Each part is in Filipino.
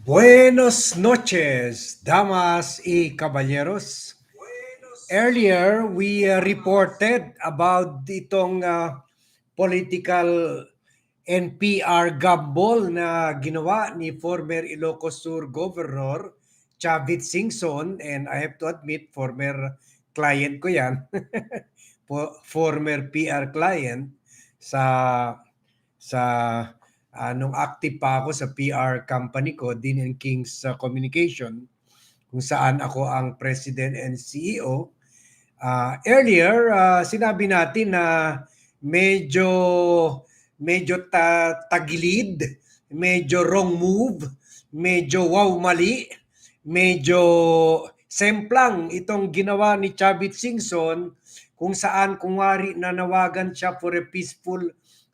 Buenos noches, damas y caballeros. Earlier, we uh, reported about itong uh, political NPR gamble na ginawa ni former Ilocos Sur Governor Chavit Singson and I have to admit, former client ko yan, former PR client sa sa anong active pa ako sa PR company ko, Dean and Kings uh, Communication, kung saan ako ang president and CEO. Uh, earlier, uh, sinabi natin na medyo medyo ta tagilid, medyo wrong move, medyo wow mali, medyo semplang itong ginawa ni Chavit Singson kung saan kumari nanawagan siya for a peaceful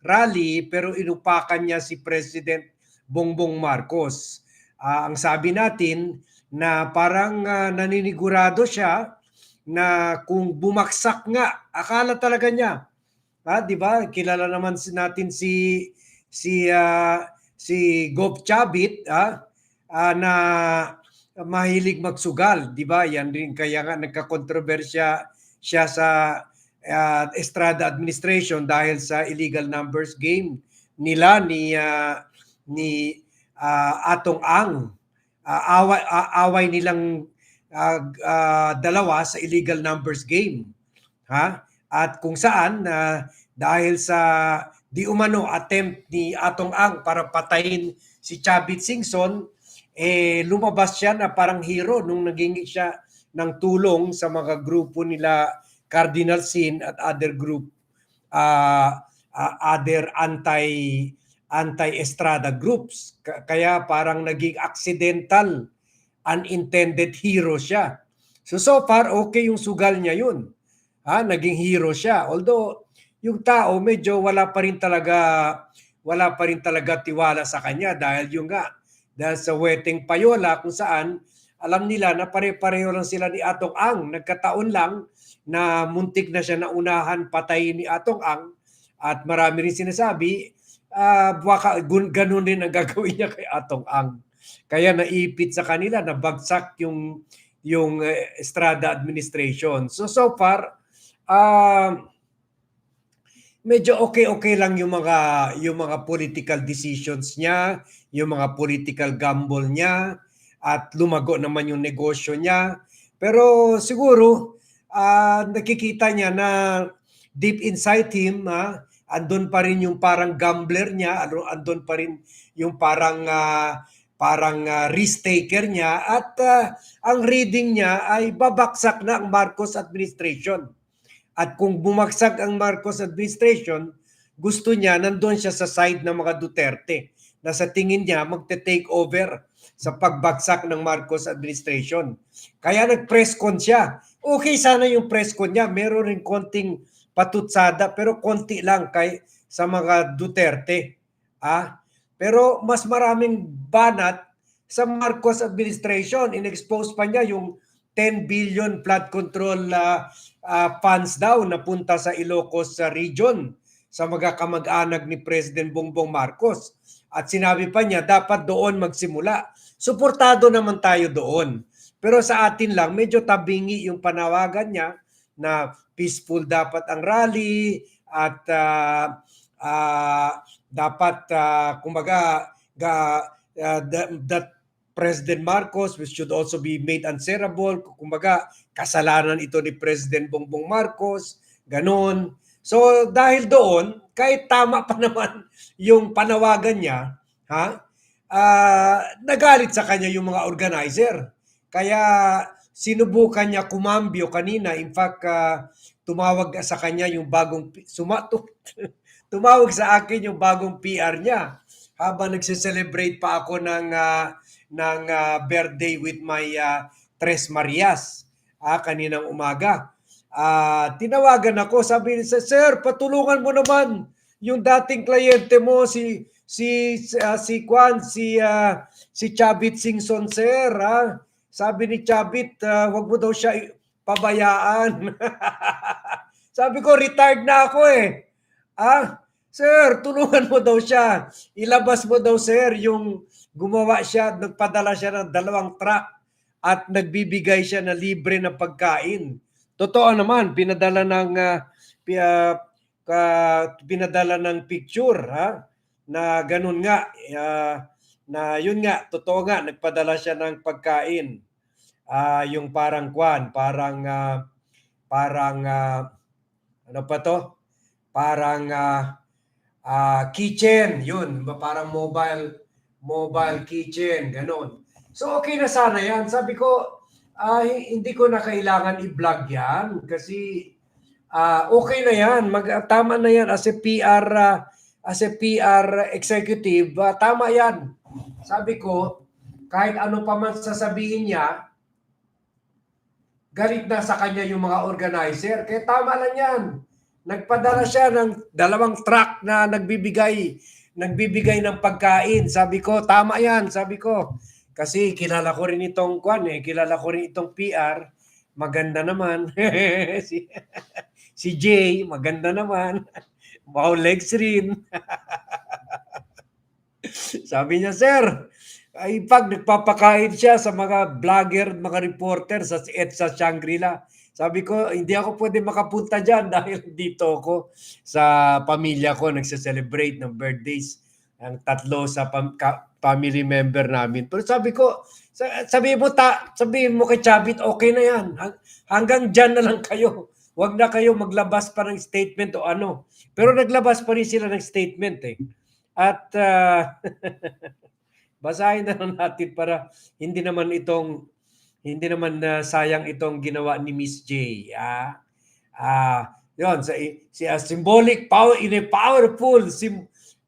rally pero inupakan niya si President Bongbong Marcos. Ah, ang sabi natin na parang ah, naninigurado siya na kung bumaksak nga, akala talaga niya, ah, 'di ba? Kilala naman natin si si ah, si Gov Chavit ah, ah, na mahilig magsugal, 'di ba? Yan din kaya nga nagka-kontrobersya siya sa uh, Estrada administration dahil sa illegal numbers game nila ni uh, ni uh, Atong Ang. Uh, away, uh, away nilang uh, uh, dalawa sa illegal numbers game. Ha? At kung saan uh, dahil sa di umano attempt ni Atong Ang para patayin si Chavit Singson, eh lumabas siya na parang hero nung naging siya ng tulong sa mga grupo nila Cardinal Sin at other group uh, uh, other anti anti-estrada groups. Kaya parang naging accidental unintended hero siya. So so far okay yung sugal niya yun. Ha naging hero siya. Although yung tao medyo wala pa rin talaga wala pa rin talaga tiwala sa kanya dahil yung nga dahil sa wedding payola kung saan alam nila na pare-pareho lang sila ni Atong Ang. Nagkataon lang na muntik na siya naunahan patayin ni Atong Ang at marami rin sinasabi uh, baka ganun din ang gagawin niya kay Atong Ang. Kaya naipit sa kanila na bagsak yung yung uh, Estrada administration. So so far uh, medyo okay-okay lang yung mga yung mga political decisions niya, yung mga political gamble niya at lumago naman yung negosyo niya. Pero siguro uh, nakikita niya na deep inside him, ha, andun pa rin yung parang gambler niya, andun pa rin yung parang uh, parang uh, risk taker niya at uh, ang reading niya ay babaksak na ang Marcos administration. At kung bumagsak ang Marcos administration, gusto niya nandun siya sa side ng mga Duterte na sa tingin niya magte-take over sa pagbagsak ng Marcos administration. Kaya nag-press con siya. Okay sana yung press niya, meron rin konting patutsada pero konti lang kay sa mga Duterte. Ah, pero mas maraming banat sa Marcos administration. In-expose pa niya yung 10 billion flood control uh, uh, funds daw na punta sa Ilocos uh, region sa mga kamag-anak ni President Bongbong Marcos. At sinabi pa niya, dapat doon magsimula. Suportado naman tayo doon. Pero sa atin lang, medyo tabingi yung panawagan niya na peaceful dapat ang rally at uh, uh, dapat, uh, kumbaga, ga, uh, that, that President Marcos which should also be made answerable. Kumbaga, kasalanan ito ni President Bongbong Marcos, ganon. So dahil doon, kahit tama pa naman yung panawagan niya, ha? Uh, nagalit sa kanya yung mga organizer. Kaya sinubukan niya kumambyo kanina. In fact, uh, tumawag sa kanya yung bagong sumato tumawag sa akin yung bagong PR niya habang nagse-celebrate pa ako ng uh, ng uh, birthday with my uh, Tres Marias uh, kaninang umaga. Uh, tinawagan ako, sabi niya, Sir, patulungan mo naman yung dating kliyente mo si si uh, si Kwan, si uh, si Chavit Singson sir, ha? Sabi ni Chavit, uh, wag mo daw siya pabayaan. sabi ko, retired na ako eh. Ah, sir, tulungan mo daw siya. Ilabas mo daw sir yung gumawa siya, nagpadala siya ng dalawang truck at nagbibigay siya na libre na pagkain. Totoo naman, pinadala ng pi- ah, ka- pinadala ng picture ha na ganun nga ah, na yun nga totoo nga nagpadala siya ng pagkain. Ah, yung parang kwan, parang ah, parang ah, ano pa to? Parang ah, ah, kitchen, yun, parang mobile mobile kitchen, ganun. So okay na sana yan. Sabi ko, ah, hindi ko na kailangan i-vlog yan kasi ah, okay na yan. Mag, tama na yan as a PR ah, as a PR executive, ah, tama yan. Sabi ko, kahit ano pa man sasabihin niya, galit na sa kanya yung mga organizer. Kaya tama lang yan. Nagpadala siya ng dalawang truck na nagbibigay nagbibigay ng pagkain. Sabi ko, tama yan. Sabi ko, kasi kilala ko rin itong kwan eh. Kilala ko rin itong PR. Maganda naman. si, si Jay, maganda naman. Wow, legs rin. Sabi niya, sir, ay pag nagpapakain siya sa mga vlogger, mga reporter sa EDSA Shangri-La, sabi ko, hindi ako pwede makapunta dyan dahil dito ako sa pamilya ko nagse-celebrate ng birthdays ang tatlo sa pam- ka- family member namin. Pero sabi ko, sa- sabi mo ta, sabi mo kay Chabit, okay na yan. Hang- Hanggang dyan na lang kayo. Huwag na kayo maglabas pa ng statement o ano. Pero naglabas pa rin sila ng statement eh. At ah, basahin na lang natin para hindi naman itong hindi naman na sayang itong ginawa ni Miss J. Ah, ah, yon sa si a symbolic power in a powerful sim,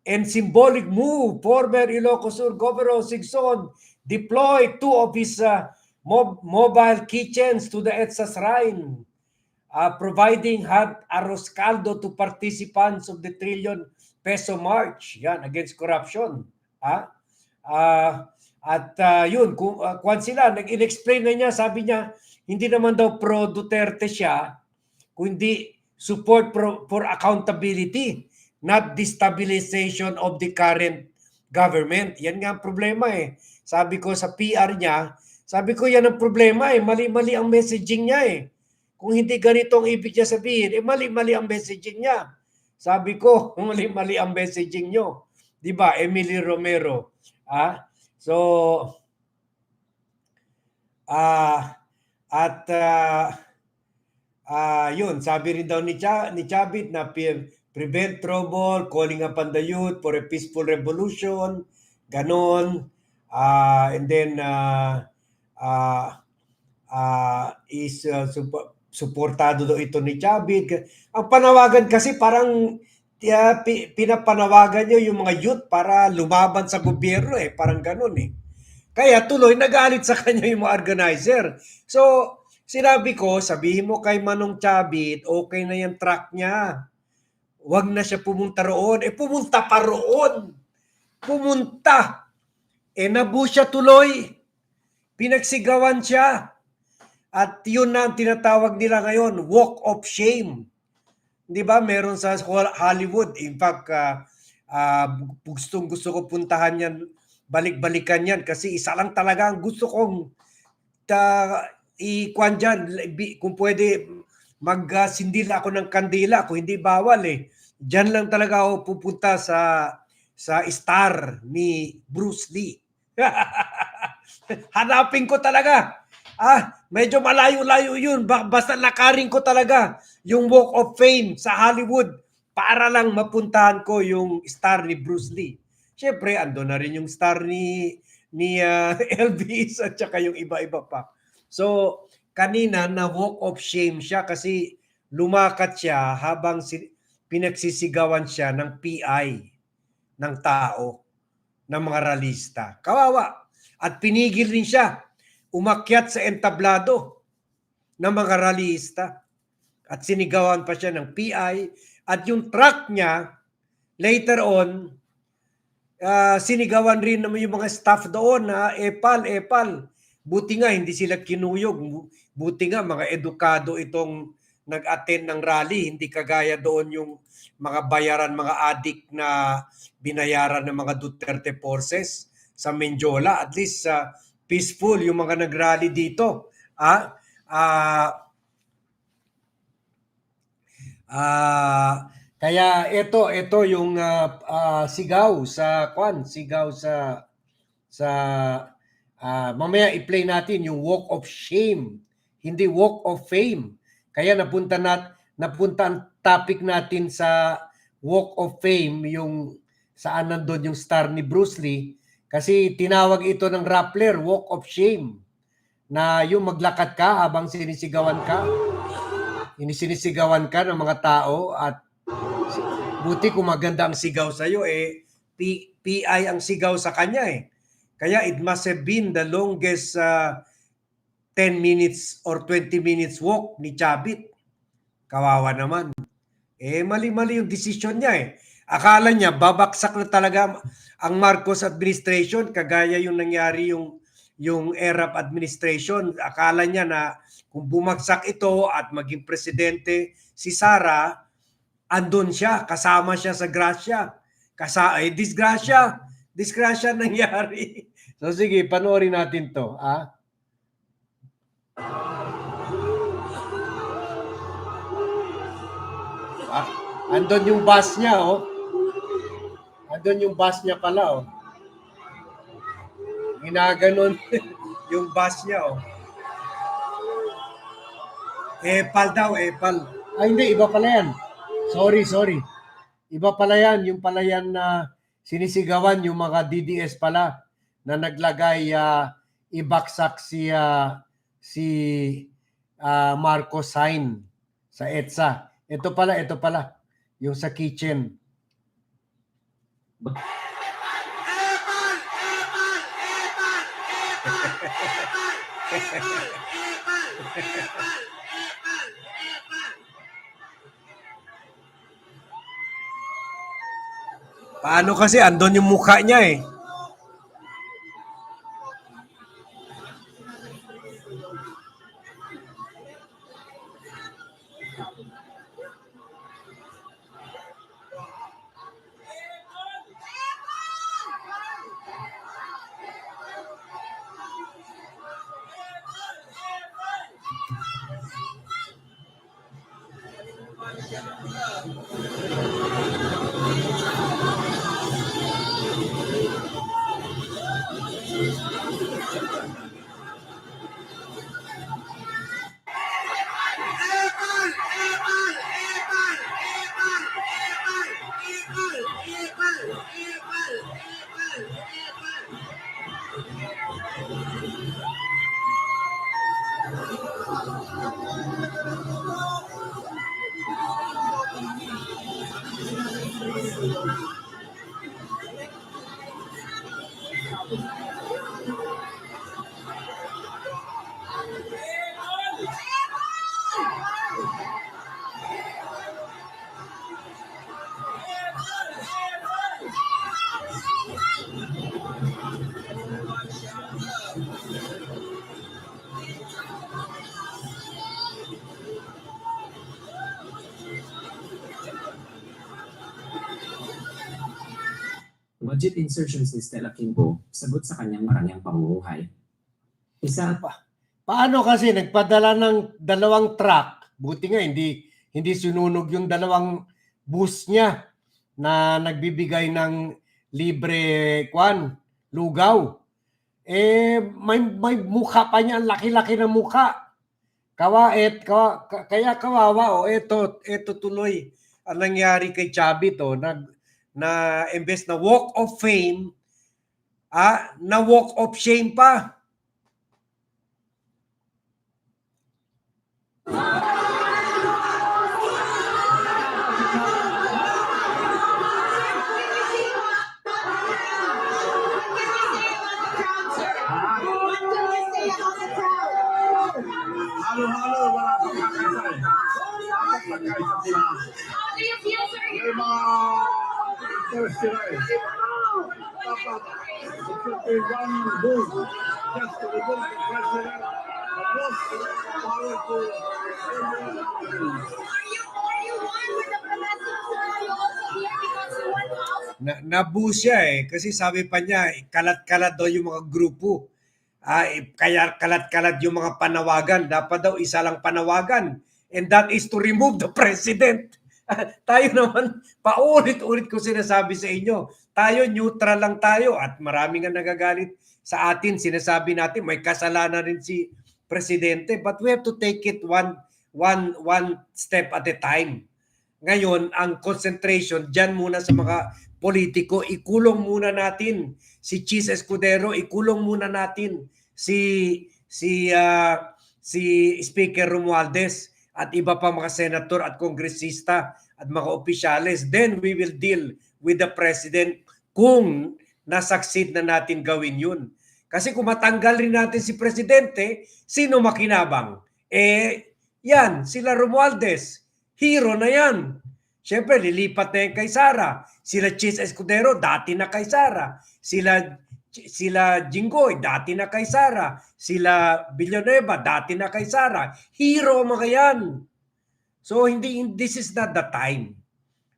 and symbolic move, former Ilocos Sur Governor Sigson deployed two of his uh, mob- mobile kitchens to the EDSA shrine, uh, providing hot arroz caldo to participants of the trillion peso march yan against corruption. Ah, ah at ah, yun, kung uh, kwan sila, nag-explain na niya, sabi niya, hindi naman daw pro Duterte siya, kundi support pro, for accountability, not destabilization of the current government. Yan nga ang problema eh. Sabi ko sa PR niya, sabi ko yan ang problema eh, mali-mali ang messaging niya eh. Kung hindi ganito ang ibig niya sabihin, eh mali-mali ang messaging niya. Sabi ko, mali-mali ang messaging nyo. Di ba, Emily Romero. Ah, So, ah at ah ah, yun, sabi rin daw ni, Cha, ni Chavit na pre- prevent trouble, calling upon the youth for a peaceful revolution, ganon. Ah, and then, ah ah ah, is uh, sup- suportado daw ito ni Chavit. Ang panawagan kasi parang kaya pi- pinapanawagan niyo yung mga youth para lumaban sa gobyerno eh, parang ganun eh. Kaya tuloy nagalit sa kanya yung mga organizer. So, sinabi ko, sabihin mo kay Manong Chabit, okay na yung truck niya. Huwag na siya pumunta roon. Eh, pumunta pa roon. Pumunta. Eh, nabu siya tuloy. Pinagsigawan siya. At yun na ang tinatawag nila ngayon, walk of shame. 'Di ba? Meron sa Hollywood. In fact uh, uh, gustong gusto ko puntahan yan balik-balikan yan. Kasi isa lang talaga ang gusto kong ta ikwan dyan. Kung pwede magsindil ako ng kandila kung hindi bawal eh. Diyan lang talaga ako pupunta sa sa star ni Bruce Lee. Hanapin ko talaga. Ah medyo malayo-layo yun. Basta lakarin ko talaga yung Walk of Fame sa Hollywood para lang mapuntahan ko yung star ni Bruce Lee. Siyempre, ando na rin yung star ni ni uh, Elvis at saka yung iba-iba pa. So, kanina na walk of shame siya kasi lumakat siya habang si, pinagsisigawan siya ng PI ng tao, ng mga ralista. Kawawa. At pinigil rin siya. Umakyat sa entablado ng mga ralista at sinigawan pa siya ng PI at yung truck niya later on uh, sinigawan rin naman yung mga staff doon na epal epal buti nga hindi sila kinuyog buti nga mga edukado itong nag-attend ng rally hindi kagaya doon yung mga bayaran mga adik na binayaran ng mga Duterte forces sa Menjola. At least uh, peaceful yung mga nagrally dito. Ah, ah, ah, kaya ito ito yung ah, ah, sigaw sa kwan, sigaw sa sa ah, mamaya i-play natin yung Walk of Shame, hindi Walk of Fame. Kaya napunta nat napunta ang topic natin sa Walk of Fame yung saan nandun yung star ni Bruce Lee kasi tinawag ito ng Rappler Walk of Shame na yung maglakad ka habang sinisigawan ka inisinisigawan ka ng mga tao at buti kung maganda ang sigaw sa iyo eh P- PI ang sigaw sa kanya eh. Kaya it must have been the longest uh, 10 minutes or 20 minutes walk ni Chabit. Kawawa naman. Eh mali-mali yung decision niya eh. Akala niya babaksak na talaga ang Marcos administration kagaya yung nangyari yung yung ERAP administration. Akala niya na kung bumagsak ito at maging presidente si Sara andun siya kasama siya sa grasya. Kasa eh disgrasya. Disgrasya nangyari. So sige panoorin natin to ah Ah, andun yung bus niya, oh. Andun yung bus niya pala, oh. Ginaganon yung bus niya, oh. Epal daw, epal. Ay, hindi, iba pala yan. Sorry, sorry. Iba pala yan, yung pala yan na sinisigawan yung mga DDS pala na naglagay ah, ibaksak si ah, si ah, Marco Sign sa EDSA. Ito pala, ito pala. Yung sa kitchen. Paano kasi andon yung mukha niya eh. Budget insertions ni Stella Kimbo sagot sa kanyang marangyang pamumuhay. Isa Pa- Paano kasi nagpadala ng dalawang truck, buti nga hindi hindi sinunog yung dalawang bus niya na nagbibigay ng libre kwan, lugaw. Eh may may mukha pa niya, laki-laki ng mukha. Kawa, ka- kaya kawawa o eto eto tuloy ang nangyari kay Chavit oh, nag na imbes na walk of fame ah na walk of shame pa. Rice. Dapat it should be one booth just to remove the president, the most powerful Indian na, nabu siya eh. Kasi sabi pa niya, eh, kalat-kalat daw yung mga grupo. Ah, eh, kaya kalat-kalat yung mga panawagan. Dapat daw isa lang panawagan. And that is to remove the president. tayo naman, paulit-ulit ko sinasabi sa inyo, tayo neutral lang tayo at marami nga nagagalit sa atin. Sinasabi natin may kasalanan rin si presidente but we have to take it one one one step at a time. Ngayon, ang concentration dyan muna sa mga politiko, ikulong muna natin si Chis Escudero, ikulong muna natin si si ah, si Speaker Romualdez at iba pa mga senator at kongresista at mga opisyales. Then we will deal with the president kung nasaksid na natin gawin yun. Kasi kung matanggal rin natin si presidente, sino makinabang? Eh, yan, sila Romualdez. Hero na yan. Siyempre, lilipat na yan kay Sara. Sila Chis Escudero, dati na kay Sara. Sila sila Jinggoy, dati na kay Sara. Sila Villanueva, dati na kay Sara. Hero mga yan. So hindi this is not the time.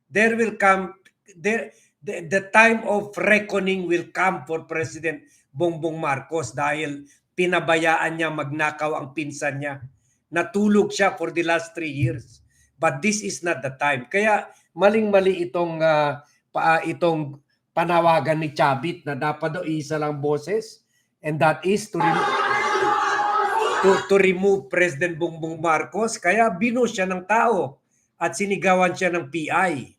There will come there the, the time of reckoning will come for President Bongbong Marcos dahil pinabayaan niya magnakaw ang pinsan niya. Natulog siya for the last three years. But this is not the time. Kaya maling-mali itong ah, pa, itong panawagan ni Chabit na dapat daw isa lang boses and that is to remo- to, to remove President Bongbong Marcos kaya bino siya ng tao at sinigawan siya ng PI.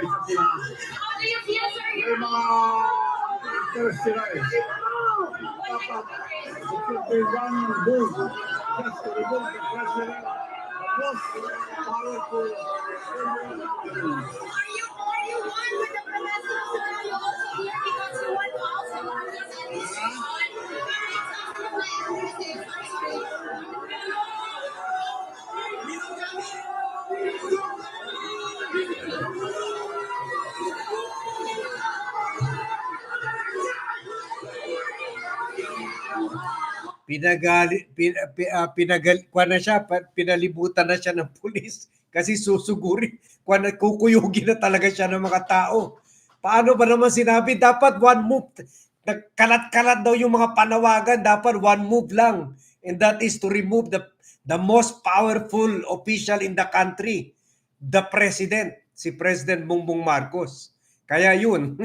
May one to remove the president, most powerful Pinagali pin, pi, ah, pinagal kuwan na siya, pinalibutan na siya ng pulis kasi susuguri, kuwan na kukuyugin na talaga siya ng mga tao. Paano ba naman sinabi dapat one move? Nagkalat-kalat daw yung mga panawagan, dapat one move lang. And that is to remove the the most powerful official in the country, the president, si President Bongbong Marcos. Kaya yun,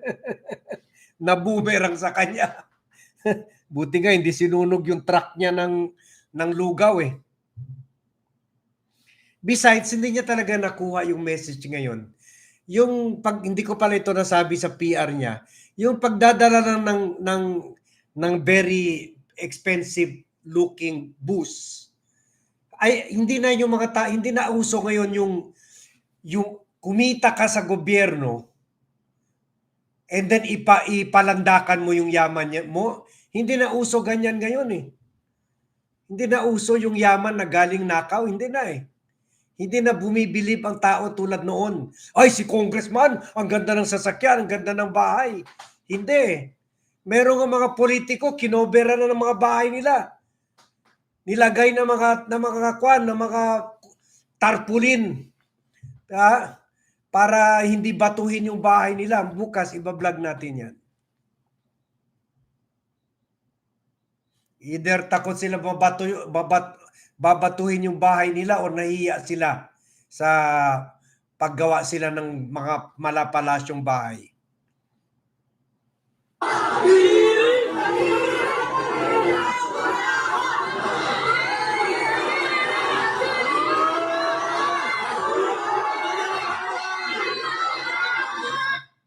nabumerang sa kanya. Buti nga hindi sinunog yung truck niya ng ng lugaw eh. Besides, hindi niya talaga nakuha yung message ngayon. Yung pag hindi ko pala ito nasabi sa PR niya, yung pagdadala lang ng ng ng very expensive looking bus ay hindi na yung mga ta, hindi na uso ngayon yung yung kumita ka sa gobyerno and then ipa, ipalandakan mo yung yaman mo hindi na uso ganyan ngayon eh. Hindi na uso yung yaman na galing nakaw. Hindi na eh. Hindi na bumibilib ang tao tulad noon. Ay, si congressman, ang ganda ng sasakyan, ang ganda ng bahay. Hindi. Meron nga mga politiko, kinobera na ng mga bahay nila. Nilagay na mga, na mga kwan, na mga tarpulin. Ha? Para hindi batuhin yung bahay nila. Bukas, ibablog natin yan. Either takot sila babato, babat, babatuhin yung bahay nila o nahiya sila sa paggawa sila ng mga malapalasyong bahay.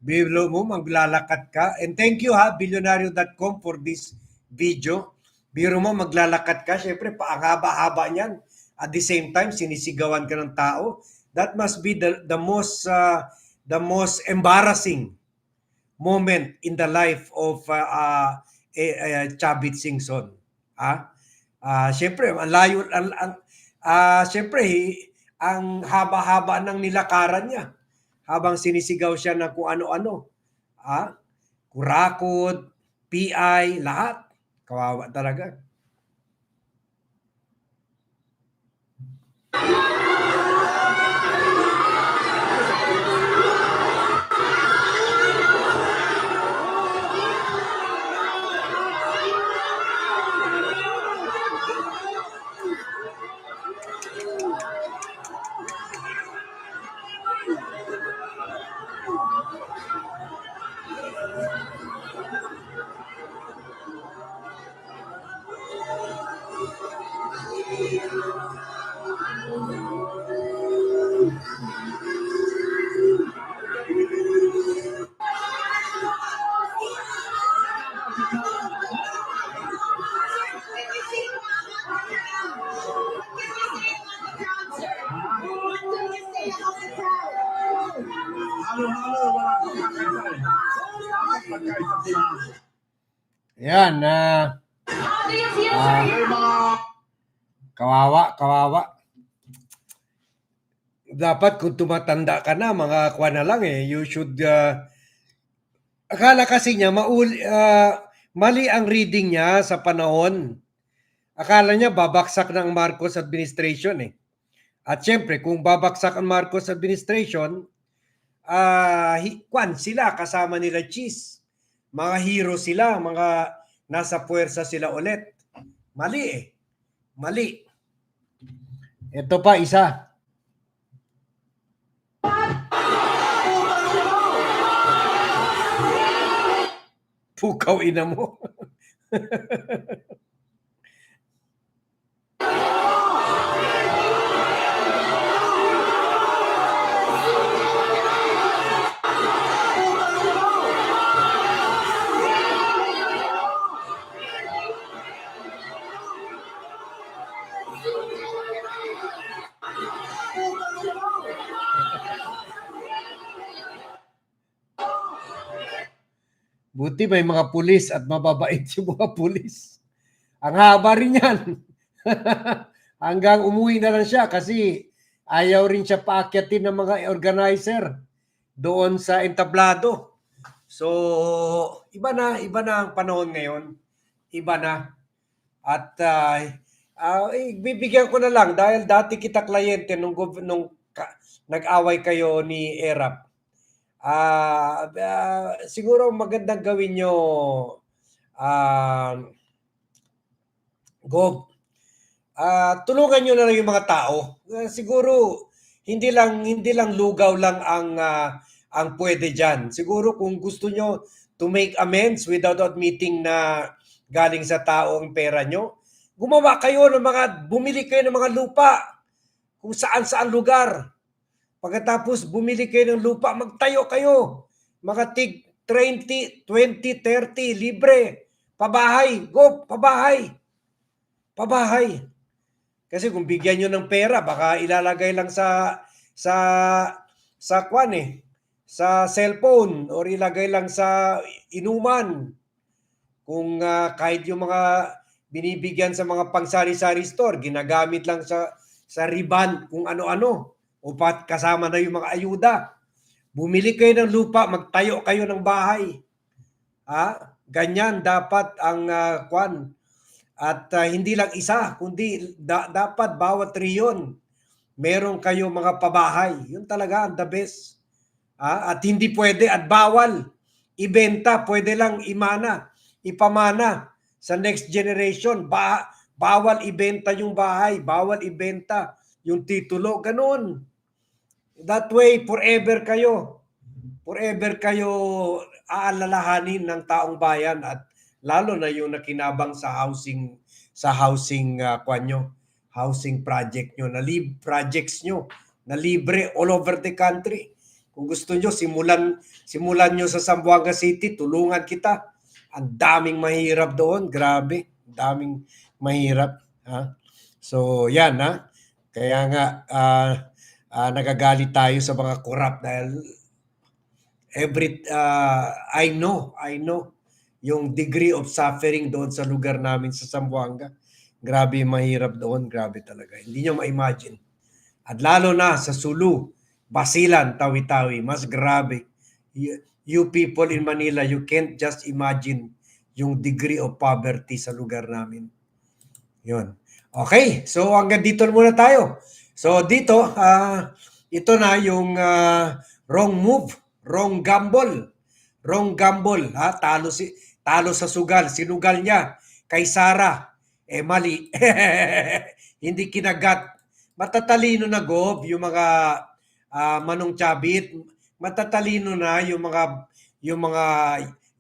Biro mo, maglalakad ka. And thank you ha, billionario.com for this video. Biro mo, maglalakad ka. Siyempre, paangaba-haba niyan. At the same time, sinisigawan ka ng tao. That must be the, the most uh, the most embarrassing moment in the life of uh, uh, eh, eh, Chavit Singson. Ha? Ah, siyempre, ang layo ang, ang siyempre, eh, ang haba-haba ng nilakaran niya. habang sinisigaw siya ng kung ano-ano. Ah, kurakot, PI, lahat. Kawawa talaga. Dapat kung tumatanda ka na, mga kwa na lang eh, you should, ah, akala kasi niya, maul, ah, mali ang reading niya sa panahon. Akala niya babaksak ng Marcos administration eh. At syempre, kung babaksak ang Marcos administration, hi- kwan sila kasama nila Cheese. Mga hero sila, mga nasa puwersa sila ulit. Mali eh. Mali. Ito pa isa. Pukaw ina mo. Buti may mga pulis at mababait yung mga pulis. Ang haba rin yan. Hanggang umuwi na lang siya kasi ayaw rin siya paakyatin ng mga organizer doon sa entablado. So, iba na, iba na ang panahon ngayon. Iba na. At ah, eh, bibigyan ko na lang dahil dati kita kliyente nung, nung ka- nag-away kayo ni Erap. Ah, ah, siguro magandang gawin nyo ah, Gov. Ah, tulungan nyo na lang yung mga tao. Ah, siguro hindi lang hindi lang lugaw lang ang ah, ang pwede diyan. Siguro kung gusto nyo to make amends without admitting na galing sa tao ang pera nyo, gumawa kayo ng mga bumili kayo ng mga lupa kung saan saan lugar. Pagkatapos bumili kayo ng lupa, magtayo kayo. Mga tig 20, 20, 30, libre. Pabahay. Go, pabahay. Pabahay. Kasi kung bigyan nyo ng pera, baka ilalagay lang sa sa sa kwan eh, sa cellphone or ilagay lang sa inuman. Kung ah, kahit yung mga binibigyan sa mga pangsari-sari store, ginagamit lang sa sa riban kung ano-ano o pat kasama na yung mga ayuda. Bumili kayo ng lupa, magtayo kayo ng bahay. Ha? Ganyan dapat ang ah, kwan. At ah, hindi lang isa, kundi da- dapat bawat riyon meron kayo mga pabahay. Yun talaga ang the best. Ha? At hindi pwede at bawal ibenta, pwede lang imana, ipamana sa next generation. Ba bawal ibenta yung bahay, bawal ibenta yung titulo, ganun. That way, forever kayo. Forever kayo aalalahanin ng taong bayan at lalo na yung nakinabang sa housing sa housing uh, kwanyo, housing project nyo, na lib projects nyo, na libre all over the country. Kung gusto nyo, simulan, simulan nyo sa Zamboanga City, tulungan kita. Ang daming mahirap doon, grabe. Daming mahirap. Ha? So, yan ha. Kaya nga, ah, ah, nagagalit tayo sa mga corrupt dahil every, ah, I know, I know yung degree of suffering doon sa lugar namin sa Zamboanga. Grabe mahirap doon, grabe talaga. Hindi nyo ma-imagine. At lalo na sa Sulu, Basilan, Tawi-Tawi, mas grabe. You, you people in Manila, you can't just imagine yung degree of poverty sa lugar namin. Yun. Okay, so hanggang dito muna tayo. So dito, ah, ito na yung ah, wrong move, wrong gamble. Wrong gamble, ha? Talo si talo sa sugal, sinugal niya kay Sara. Eh mali. Hindi kinagat. Matatalino na gob yung mga ah, Manong Chabit. Matatalino na yung mga yung mga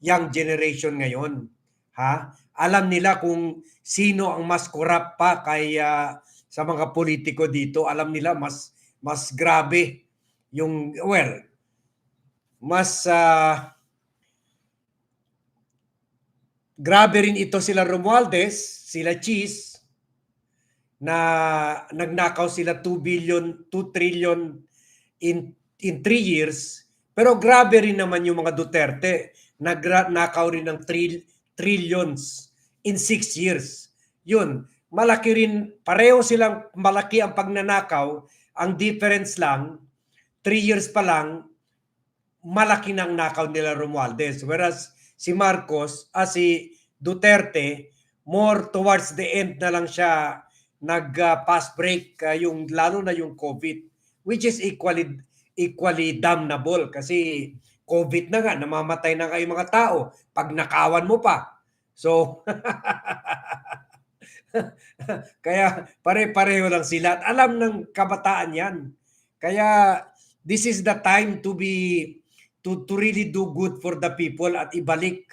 young generation ngayon. Ha? Alam nila kung sino ang mas corrupt pa kay ah, sa mga politiko dito. Alam nila mas mas grabe yung well mas ah, grabe rin ito sila Romualdez, sila Cheese na nagnakaw sila 2 billion, 2 trillion in in 3 years. Pero grabe rin naman yung mga Duterte, nagnakaw rin ng trill, trillions in 6 years. Yun, malaki rin, pareho silang malaki ang pagnanakaw. Ang difference lang, 3 years pa lang, malaki ng nakaw nila Romualdez. Whereas si Marcos, ah, si Duterte, more towards the end na lang siya nag-pass break ah, yung lalo na yung COVID which is equally equally damnable kasi COVID na nga namamatay na kayo mga tao pag nakawan mo pa. So kaya pare-pareho lang sila at alam ng kabataan 'yan. Kaya this is the time to be to to really do good for the people at ibalik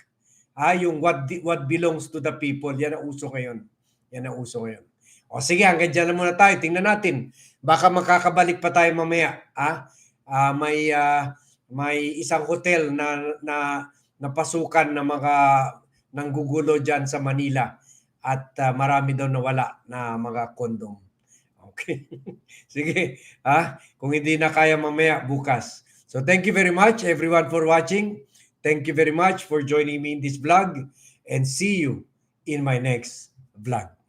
ah, yung what what belongs to the people. Yan ang uso ngayon. Yan ang uso ngayon. O sige, hanggang dyan na muna tayo. Tingnan natin. Baka makakabalik pa tayo mamaya. Ah, Ah, may ah, may isang hotel na na napasukan ng mga nanggugulo diyan sa Manila at ah, marami daw nawala na mga kondom. Okay. Sige, ha? Kung hindi na kaya mamaya bukas. So thank you very much everyone for watching. Thank you very much for joining me in this vlog and see you in my next vlog.